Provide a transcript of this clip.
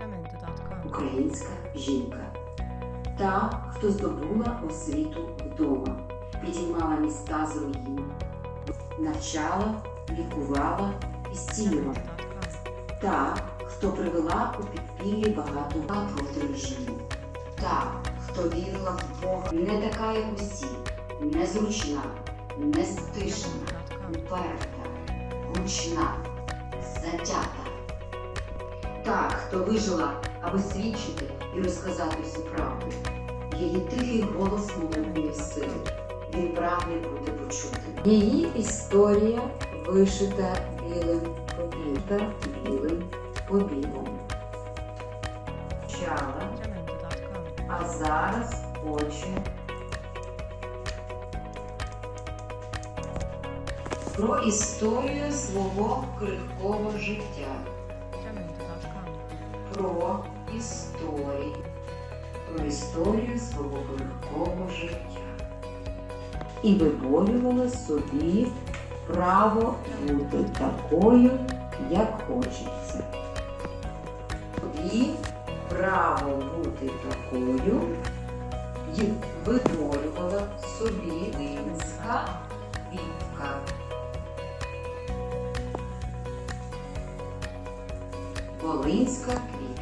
Jamendo.com. українська жінка. Та, хто здобула освіту вдома, підіймала міста з руїн, навчала, лікувала і зцілювала. Та, хто привела у підпіллі багато проти режиму. Та, хто вірила в Бога, не така, як усі, незручна, нестишна, уперта, гучна, затята. Так, хто вижила, аби свідчити і розказати всю правду. Її тихий голос молодої сили. Він прагне бути почутим. Її історія вишита білим по білим по білому. Почала, Jamendo.com. а зараз хоче про історію свого крихкого життя. Jamendo.com. про історію, про історію свого легкого життя. І виборювала собі право бути такою, як хочеться. І право бути такою і виборювала собі Волинська Volinska Cris.